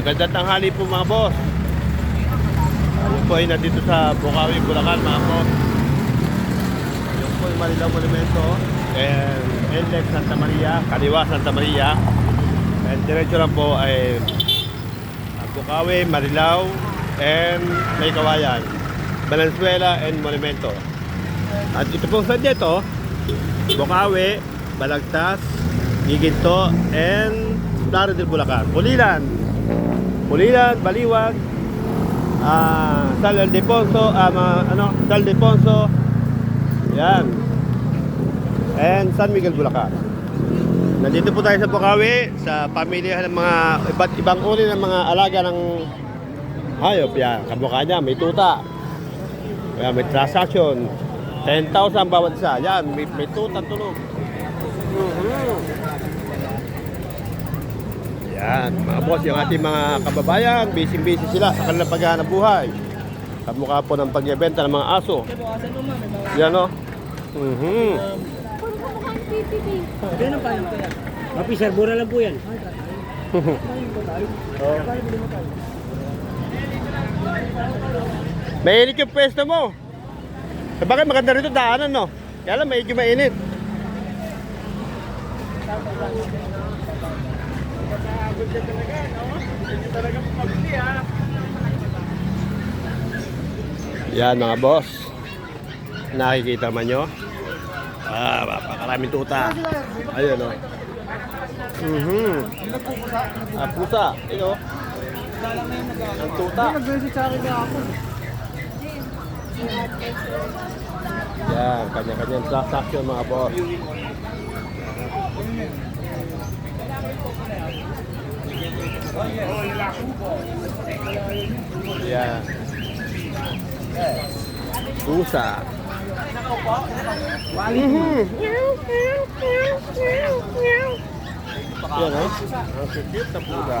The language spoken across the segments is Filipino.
Magandang tanghali po mga boss. Ako po ay nandito sa Bukawi, Bulacan mga boss. Yung po yung Marilaw Monumento. And NLEX Santa Maria, Kaliwa Santa Maria. And diretso lang po ay ah, Bukawi, Marilao, and May Kawayan. Valenzuela and Monumento. At ito pong sa dito, Bukawi, Balagtas, Giginto, and Plaro del Bulacan. Pulilan. Pulilan, Baliwag, ah Sal Ildefonso, ah, mga, ano, Sal Ildefonso, yan. And San Miguel, Bulacan. Nandito po tayo sa Bukawi, sa pamilya ng mga iba't ibang uri ng mga alaga ng hayop. Yan, kamukha niya, may tuta. Yan, may transaction. 10,000 bawat isa. Yan, may, may tuta tulog. Mhm. Yan, mga boss, yung ating mga kababayan, busy-busy sila sa kanilang paghahanap buhay. Kamukha po ng pagbebenta ng mga aso. Yan o. Yun kaya? Papi, sir, mura lang po yan. Mainit yung pwesto mo. Sa bakit maganda rito daanan, no? Kaya lang, medyo mainit. Yan mga boss. Nakikita man nyo. Ah, napakaraming tuta. Ayun o. Mhm. Ah, pusa. Ito. Ang tuta. Nag-visit sa akin na ako. Yan, kanya-kanyang transaction mga boss. Yan. Pusa. Mhm. Yan oh. Ang cute na pusa.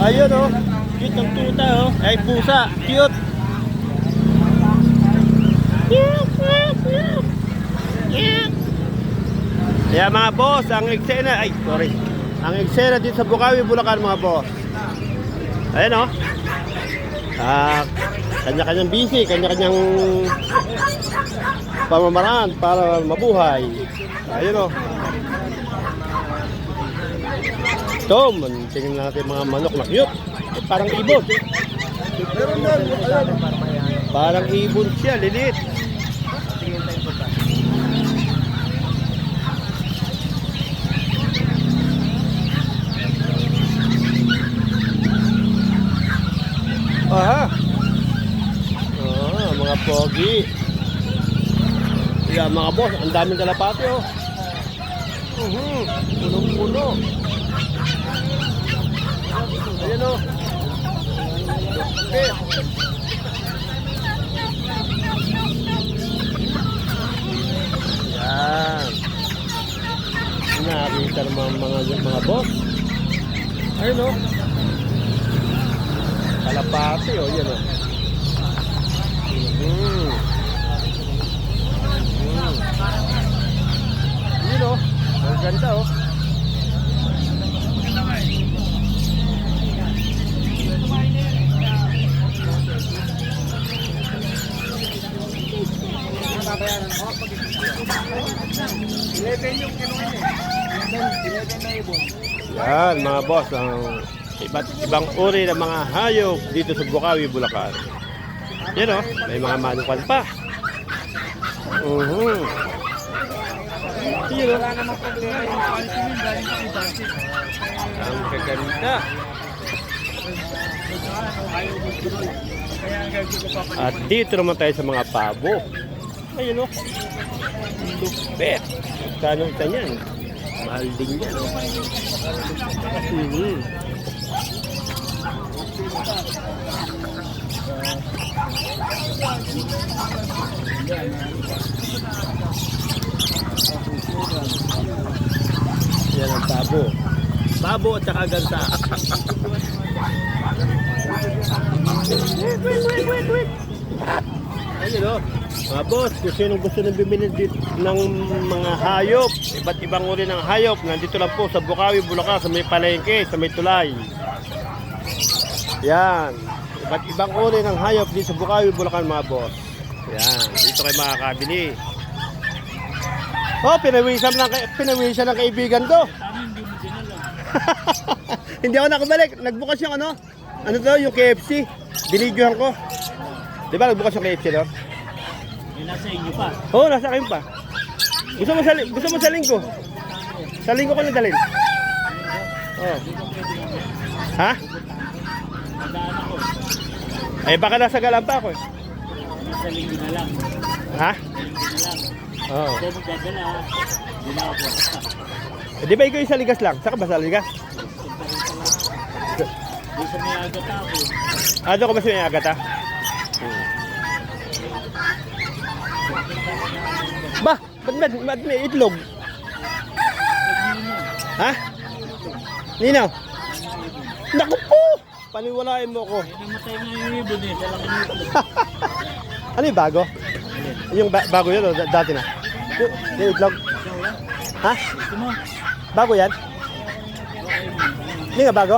Ayun oh. Cute ng tuta oh. Ay pusa. Cute. Cute, cute, mga boss, ang eksena, ay sorry. Ang eksena dito sa Bukawi, Bulacan mga boss. Ayan oh. Ah, kanya-kanyang busy, kanya-kanyang pamamaraan para mabuhay. Ayun oh. Ito, tingnan natin mga manok na cute. Eh, parang ibon. Parang ibon siya, lilit. Aha. Ah, mga pogi. Yeah, mga boss, ang daming kalapati oh. Mhm, punong-puno. Ayan o. Eh. Yan. Nakakita naman mga, mga boss. Ayun o. Kalapati o. Yan o. Mhm. Mhm. Yun o. Ang ganda oh. o. Babayaran ko pag 11 yung kinuha niya. 11 na ibon. Yan mga boss, ang iba't ibang uri ng mga hayop dito sa Bukawi, Bulacan. Yan o, may mga manukan pa. Mhm. Yan o, ibang ang kaganda. At dito naman tayo sa mga pabo. Ayun o. Lupit. Kano isa niyan? Mahal din yan. Mhm. Yan ang babo. Babo at saka ganta. wait, wait, wait, wait, wait. Ayun o. Mga boss, kung sino gusto nang bumili ng mga hayop, iba't ibang uri ng hayop, nandito lang po sa Bukawi, Bulacan, sa may palengke, sa may tulay. Yan. Iba't ibang uri ng hayop dito sa Bukawi, Bulacan mga boss. Yan. Dito kayo makakabili. Oh, pinawisan lang, pinawisan ng kaibigan ko. Hindi ako nakabalik. Nagbukas yung ano? Ano to? Yung KFC. Binidyohan ko. Di ba nagbukas yung KFC no? Nasa inyo pa. Oo, oh, nasa akin pa. Gusto mo sa, gusto mo sa linggo? Sa linggo ko nadalhin. Oh. Ha? Eh baka nasa galang pa ako eh. Nasa linggo na lang. Ha? Na. Oo. Kaya magdadala. Hindi na ako. Eh, di ba ikaw yung sa ligas lang? Saka ba sa ligas? Di sa may agat ako. Ah, doon ka ba sa may agata? Ba, ba't, ba't, ba't may itlog? Ha? Nino? Naku po! Paniwalain mo ko. Namatay nga yung ibon eh. Ano yung bago? Yung ba- bago yun o da- dati na? Yung, yung itlog? Ha? Bago yan? Hindi nga bago?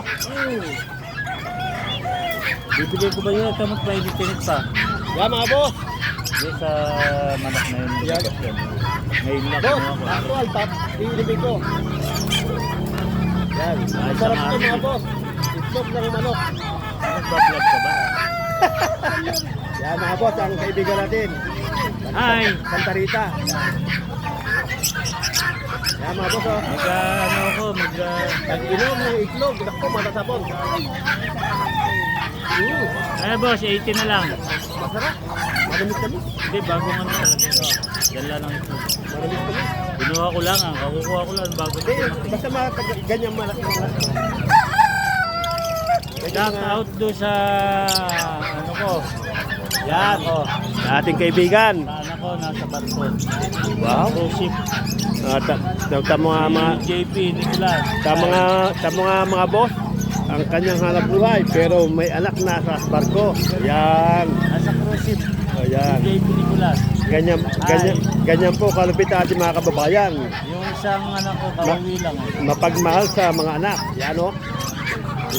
Bibigay ko ba yun ito mag-private clinic pa? Yan mga boss! Doon sa manok na yun. Yan. Boss, actual pap, iinibig ko. Yan. Ang sarap ito mga boss. Itlog ng manok. Nagpa-vlog ka ba? Yan mga boss, ang kaibigan natin. Hi! Santa Rita. Yan mga boss, oh. Mag ano ako, mag ah, Nag-inom ng itlog. Naku, matasapon. Mm, Eh boss, 80 na lang. masarap. Manamis kami. Hindi, bagong ano talaga ito. Dala lang ito. Binuha ko lang ah. Kakukuha ko lang bago Hindi, basta mga ganyan malaki mga Shout out do sa ano ko. Yan. Ako. Ating kaibigan. Sa anak ko nasa barko. Wow. Cruise ship. Uh, ta, ta, ta, mga, mga, JP Nicolas. sa mga, sa mga mga boss, ang kanyang hanap buhay, pero may anak na sa barko. Yan. Nasa cruise ship. Ayan. JP Nicolas. Ganyan, ganyan, ganyan po kalupit ating mga kababayan. Yung isang anak ko, kawawi lang. Mapagmahal sa mga anak. Yan o.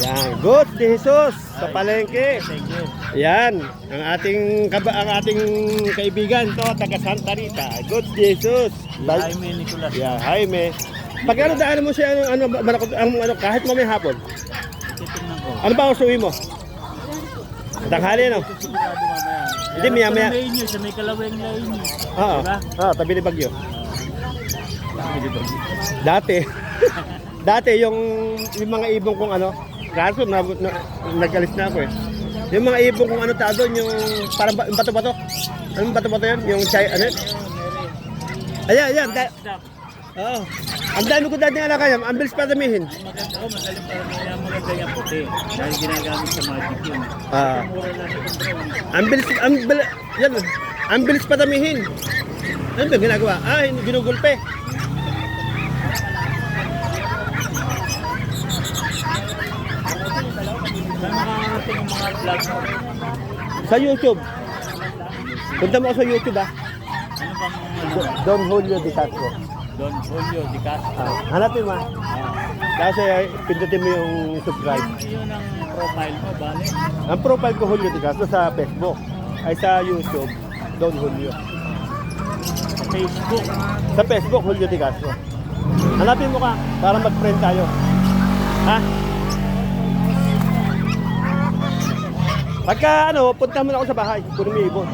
Yan. Good si Jesus sa palengke. Thank you. Yan. Ang ating kaba, ang ating kaibigan to taga Santa Rita. Good si Jesus. Bal- Jaime Nicolas. Yeah, Jaime. Pag ano daan mo siya ano ano, manok, ang, ano kahit mamaya hapon. Titingnan ko. Ano ba usuwi mo? Tanghali no? Sigurado mamaya. Hindi, maya- maya. Sa may inyo, sa may kalaweng na inyo. Oo. Diba? Ah, tabi ni Bagyo. Dati. Dati yung yung mga ibong kong ano, kaso na, na nagalis na ako eh. Yung mga ibong kong ano ta doon, yung parang ba- bato-bato. Anong bato-bato yun? Yung chay, ano yun? Ayan, ayan. Da, Stop. Ang dami ko dati alakay, ang bilis pa damihin. Maganda ko, magaling pa yung maganda yung puti. Dahil ginagamit sa magic yun. Ah. Ang bilis, ang bilis, yan, ang bilis pa damihin. Ano ba ginagawa? Ah, ginugulpe. Sa YouTube. Punta mo sa YouTube ah. Ano Don Julio Di Castro. Don Julio Di Castro. Ah, hanapin mo ah. Ah. Kasi ay, pindutin mo yung subscribe. Yun ang profile mo, bale. Ang profile ko Julio Di Castro sa Facebook. Ay sa YouTube, Don Julio. Sa Facebook. Sa Facebook, Julio Di Castro. Hanapin mo ka para mag-friend tayo. Ha? Pagka ano, punta mo na ako sa bahay, kunin mo ibon.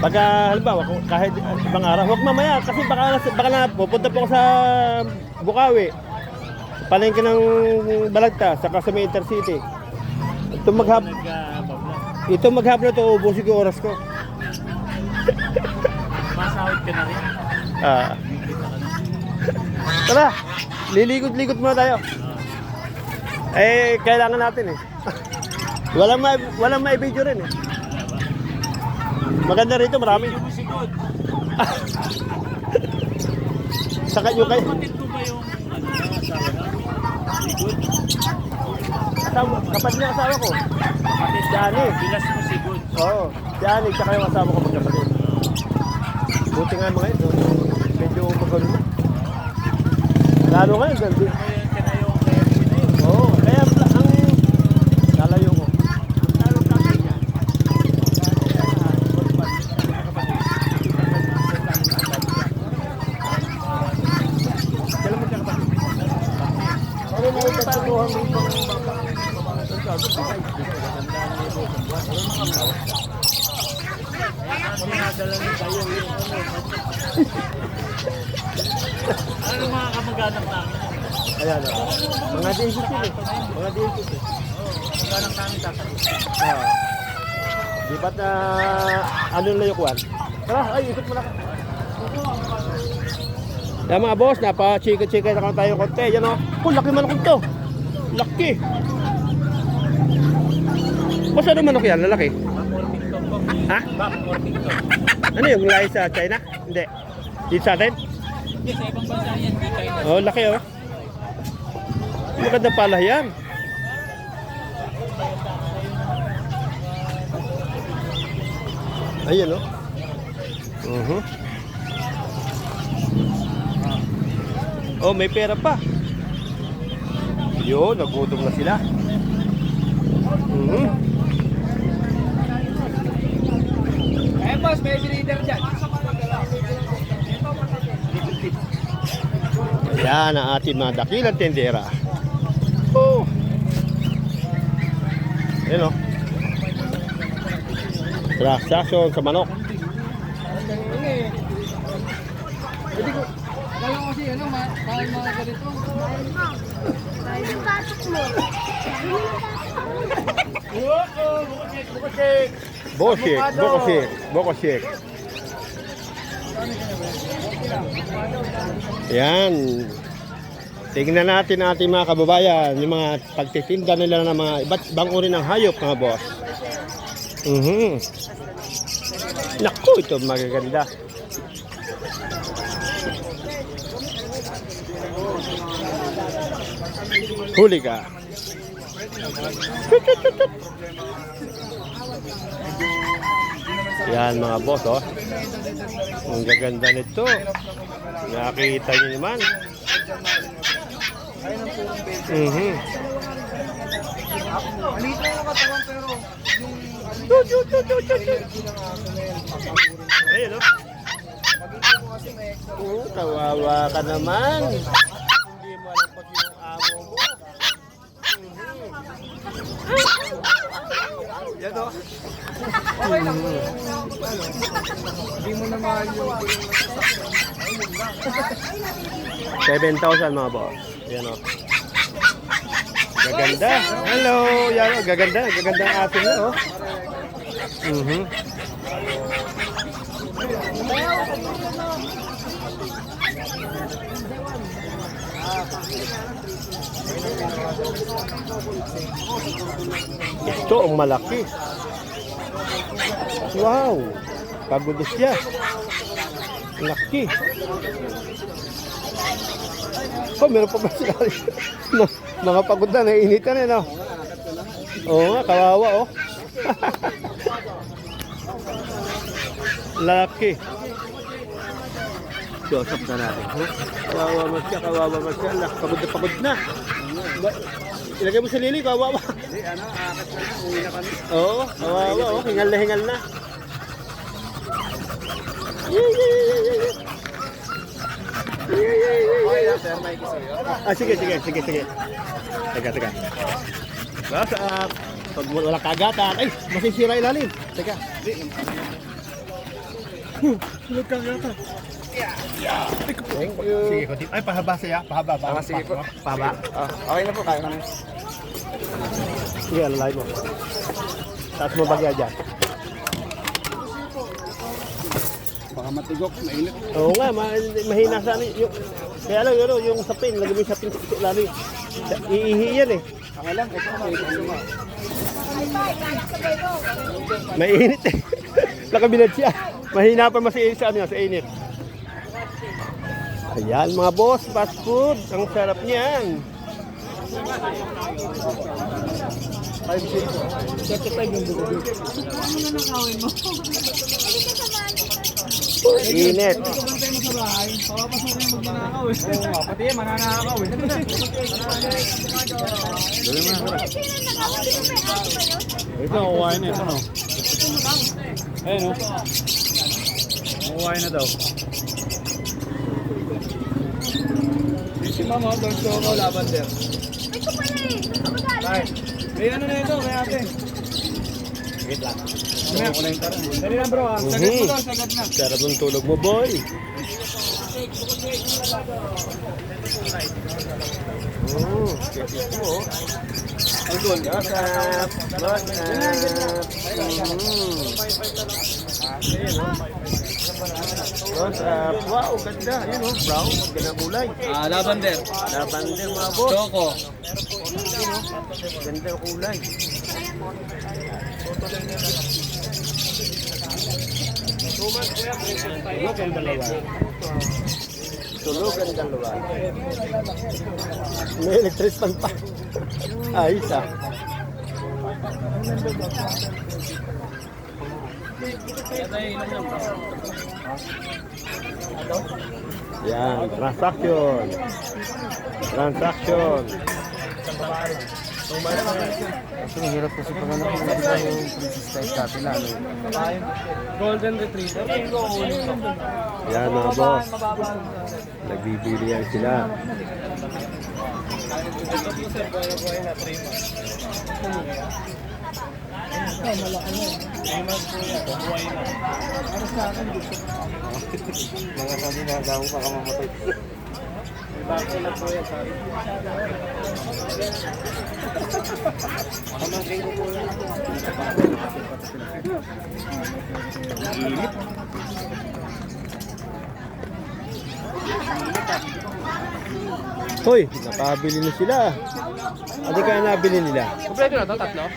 Pagka, halimbawa, kung kahit uh, ibang araw, huwag mamaya, kasi baka, baka na, pupunta po ako sa Bukawi. Palengke ng Balagta, saka sa may Intercity. Ito maghap, Nag-vlog. ito maghapon na ito, ubusin ko oras ko. ka na rin. Ah. Tara, lilikot-likot muna tayo. Eh, kailangan natin eh. walang ma walang ma-video rin eh. Maganda rito, marami. Yung musikod. Saka yung kay Kapatid ko ba yung ano, asawa kapatid niya asawa ko. Kapatid Dani. Bilas mo sigod. Oo, si Ani, tsaka yung asawa ko magkapatid. Buti nga mga ito, medyo magano na. Lalo ngayon, gandi. Ngayon ka na yung kaya na yun. Oo, kaya ang lalayo ko. Ang talong tatay niya. Kailan mo siya kapatid? Ano na yung pagtutuhan mo yung Dinadala ni tayo yung ano. Ano mga kamag-anak namin? Ayan o. Mga DCC eh. Mga DCC. Kamag-anak namin tatay. Ah. Di ba't na ano na yung kuwan? Tara, ay, ikot mo na. Yan mga boss, napa-chika-chika na tayo konti. Yan o. Oh, laki manok to. Laki. Boss, ano manok yan? Lalaki? Ha? Ano yung lahi sa China? Hindi. Dito sa atin? Yes, sa ibang bansa yan. Oh, laki oh. Maganda pala yan. Ayan oh. Mhm. Oh, may pera pa. Yo, nagutom na sila. Mhm. Eh, boss, may breeder dyan. Yan ang ating mga dakilang tendera. Oh. Ayan o. Transaction sa manok. Kala ko kasi ano, ma mahal mga ganito. Yung batok mo. Boshik, bokoshik, bokoshik. Yan. Tingnan natin ating mga kababayan, yung mga pagtitinda nila ng mga iba't ibang uri ng hayop, mga boss. Mhm. Naku, ito magaganda. Huli ka. Yan mga boss, oh. Ang gaganda nito. Nakita niyo naman. Mhm. Maliit lang yung katawan pero Chut, chut, chut, chut, chut, chut. Ayun, oh. Oo, kawawa ka naman. Hindi mo alam pati yung amo mo. Yan, oh. hindi mo na mahal yung 7,000 mga boss. Yan o. Gaganda. Hello. Yan o. Gaganda. Gaganda ang ating na o. Mhm. Ito ang malaki. Wow. Pagudos siya. Laki. Oh, meron pa ba sila? Ma- mga pagod na, naiinitan eh, no? Oo nga, kawawa, oh. Laki. Joseph na natin. Kawawa mo siya, kawawa mo siya. Lak, pagod na pagod na. Ba- Ilagay mo sa lili, kawawa. Hindi, ano, akat na uwi na kami. Oo, kawawa, oh. Hingal na hingal na. Yeah, yeah, yeah. Okay lang, sir, may gusto yun. Ah, sige, sige, sige, sige. Teka, teka. What's up? Pag wala kagatan, ay, masisira ilalim. Teka. Hmm, wala kagatan. Thank you. Sige, konti. Ay, pahaba siya. Pahaba. pahaba Ah, sige po. Pahaba. Ah, okay na po, kaya namin. Sige, alalay mo. Taas mo bagya dyan. matigok, mainit. Oo nga, ma mahina sa ano. Yung, kaya lang, yun, yung sapin, yung sapin sa lalo. Iihi yan eh. Ang alam, ito nga. Mainit eh. Nakabilad siya. Mahina pa mas sa ano, sa init. Ayan mga boss, fast food. Ang sarap niyan. 35 yung. Init. Mo bahay, papapasok yung magnanakaw eh. Oo nga, pati mananakaw eh. Ito, kukuhain na ito no. Ayun no. Kukuhain na daw. Si mama, don't show ko lavender. Ito pala eh. Ay, may ano na ito, may ate. Wait lang. Ano ko na yung tarang. Dali lang bro ah. Sagad mo daw, sagad na. Sarap ng tulog mo, boy. Oh, kisis mo. Ang. What's up? What's up? Mm. What's up? Wow, ganda. Yun oh, brown. Ganda kulay. Ah, lavender. Lavender mga boss. Choco. Ganda kulay. Tulog ang dalawa. Tulog ang dalawa. May electric fan pa. Ah. Yan, transaction. Transaction. Ang hirap kasi pag ano kung hindi tayo princess type dati na ano. Golden Retriever. Yan mga boss. Nagbibili yan sila. Mga sabi na daw baka mamatay. Hoy, nakabili na sila. Ano kaya nabili nila? Kompleto na to, tatlo?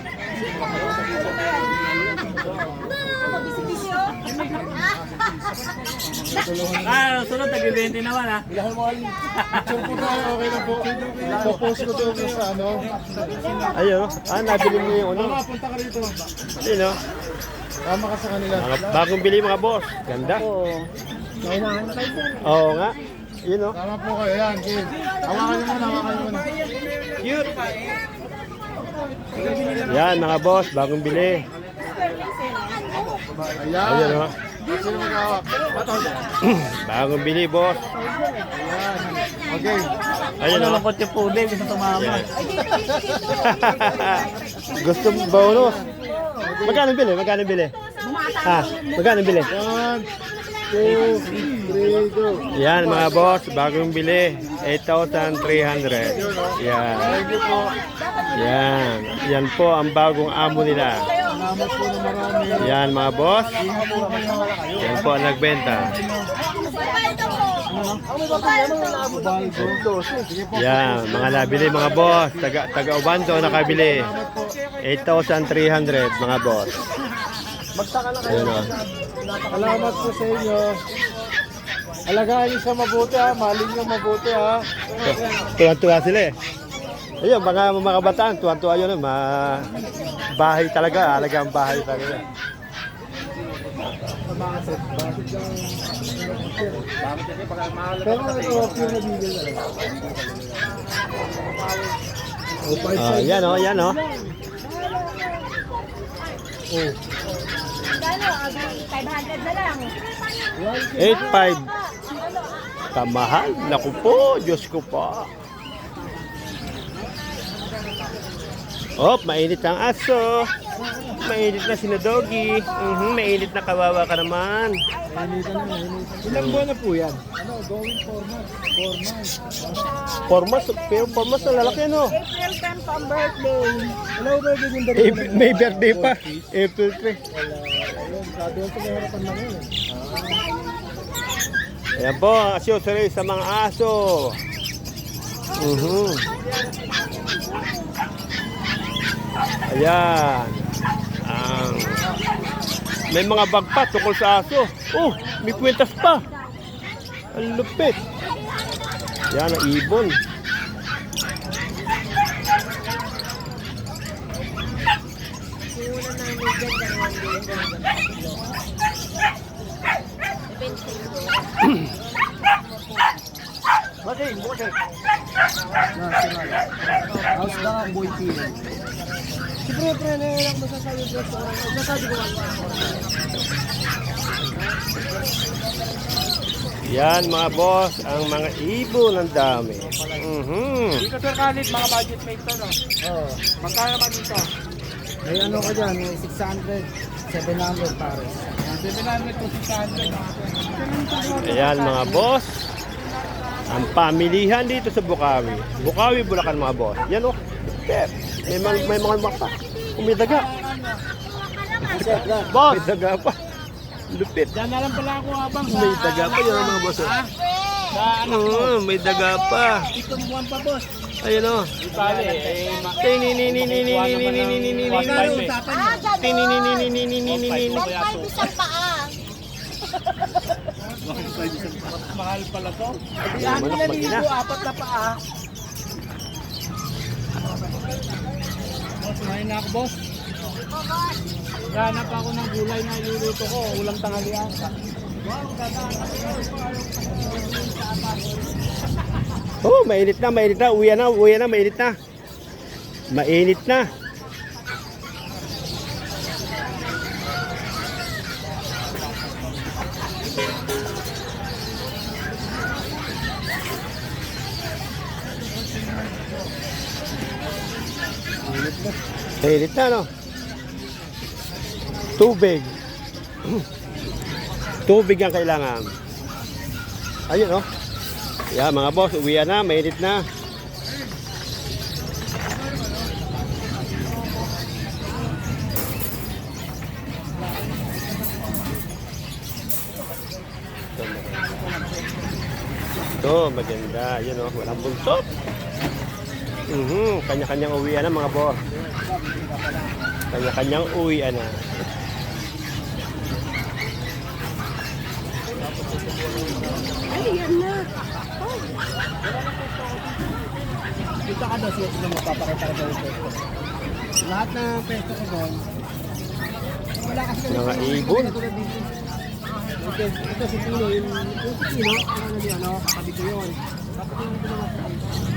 Ah, sunod, tag-20 naman ah. Picture po tayo, okay na po. Popost ko to sa ano. Ayun, ah, nabili mo yung ano. Mama, punta ka rito. Ayun, oh. Tama ka sa kanila. Mga bagong bili mga boss. Ganda. Oo nga. Yun, oh. Tama po kayo, yan. Kid. Hawakan nyo muna, hawakan nyo muna. Cute. Yan, mga boss, bagong bili. Ayan. Ayun, oh. Bagong bili, boss. Ayan. Okay. Ayun, oh. Malungkot yung pude, gusto tumama. Gusto mo bonus? Magkano bili? Magkano bili? Ha? Magkano bili? One, two, three, go. Yan mga boss, bagong bili. 8,300. Yan. Thank you po. Yan. Yan po ang bagong amo nila. Yan mga boss. Yan po ang nagbenta. Yan, mga nabili mga boss. Taga, taga Ubanto nakabili. 8,300 mga boss. Magsaka na kayo. Ayun o. Salamat po sa inyo. Alagaan niyo siya mabuti ha. Mahalin niyo mabuti ha. Tuwan-tuwa sila eh. Ayun, mga mga kabataan, tuwan-tuwa yun. Ma bahay talaga, alagang bahay talaga. Pero ito, pure na bigil na. Oh, five. yan o, yan o. Oh. Kano? 500 na lang. 8,500. Kamahal. Naku po, Diyos ko po. Oh, mainit ang aso. Mainit na sinadoggy. Mhm, mainit na kawawa ka naman. Nainitan na, nainitan. Ilang buwan na po yan? Ano, going four months. Four months. Formas, pero formas na lalaki ano. April 10 pa ang birthday. Hello, baby. Yung na- may birthday pa. April 3. Wala. Ayun, sabi ko sa harapan eh. Ayan po, ang accessory sa mga aso. Mhm. Ayan. Ang may mga bag pa sa aso. Oh, may kwintas pa. Ang lupit. Yan, ang ibon. House na ang team. Siyempre, pre, na lang masasabi ko sa orang. Masasabi ko Yan mga boss, ang mga ibon ng dami. Mhm. Dito sir Khalid, mga budget mate to, no? Oo. Magkano naman dito? May ano ka dyan, may 600, 700 pares. 700 to 600. Ayan mga boss. Ang pamilihan dito sa Bukawi. Bukawi, Bulacan mga boss. Yan oh. Pep. May, mga, may mga lumak pa. Umidaga. Boss! Umidaga pa. Lupit. Diyan na lang pala ako habang sa... May daga pa yun mga boss. Ha? Sa anak ko. Oh, may daga pa. Itong buwan pa boss. Ayun o. Ipali. Mahal pala to. Ang ilan libo apat na paa. Kumain na ako, boss. Ganap ako ng gulay na iluluto ko. Ulang tanghalian. Oh, mainit na, mainit na. Uwi na, uwi na, mainit na. Mainit na. Mainit na, no? Tubig. Tubig ang kailangan. Ayun, oh. Yeah, mga boss, uwi na, mainit na. Ito, maganda. Yun oh, walang buntot. Mhm, kanya-kanyang uwian na mga boss. Kanya-kanyang uwian na. Dito ka daw siya sila magpapakita ka daw ito. Lahat na pesto ko doon, wala kasi Mga ibon. Ito, ito si Pino, yung, yung si Pino, ano yun, ano, katabi ko yun. Tapos yung ito mga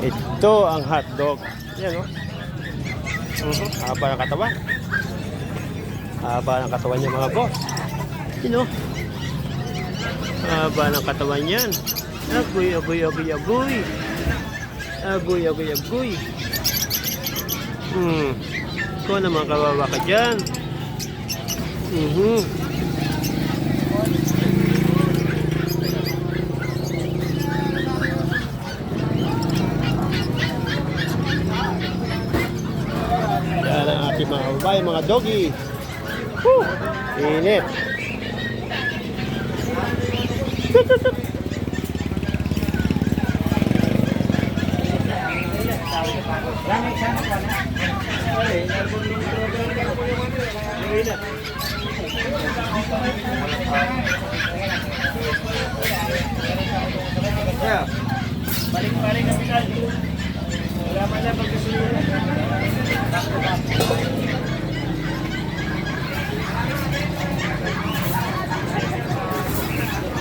Ito ang hotdog. Yan oh. Mhm, haba ng katawan. Haba ng katawan niya mga boss. Yun oh. Haba ng katawan yan. Agoy, agoy, agoy, agoy. Agoy, agoy, agoy. Hmm. Ikaw naman kawawa ka dyan. Mhm. mga doggy. Woo! Init. Tut.